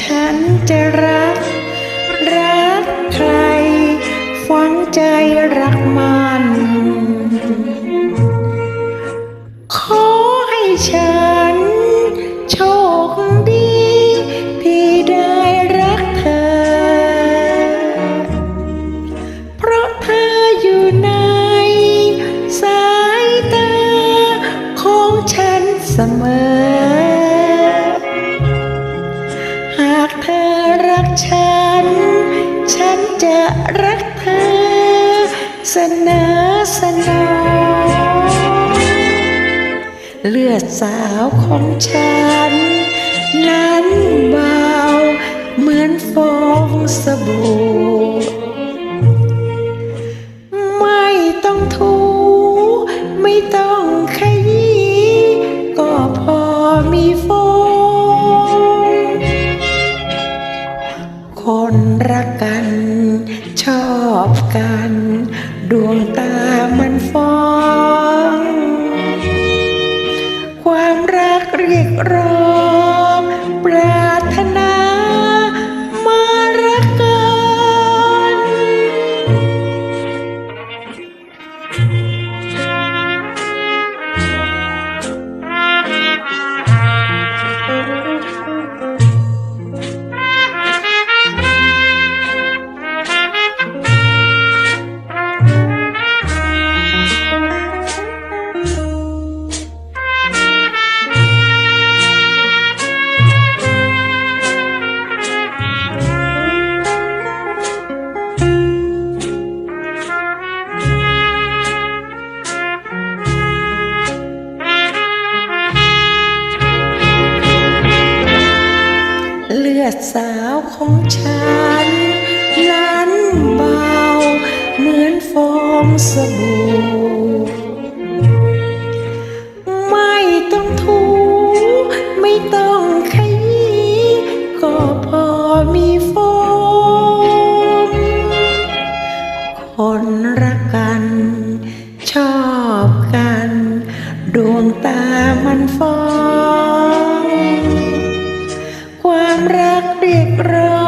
ฉันจะรัก รักใครฝังใจรักมัน ขอให้ฉัน โชคดี ที่ได้รักเธอ เพราะเธออยู่ในสายตา ของฉันเสมอ ฉัน ฉันจะรักเธอเสนอสนองเลือดสาวของฉัน นั้นเบาเหมือนฟองสบู่ คนรักกัน ชอบกัน ดวงตามันฟ้อง ความรักเรียกร้อง ลือดสาวของฉัน นั้นเบา เหมือนฟองสบู่ไม่ต้องถู ไม่ต้องขยี้ก็พอมีฟองคนรักกัน ชอบกัน ดวงตามันฟอง ความรักเรียกร้อ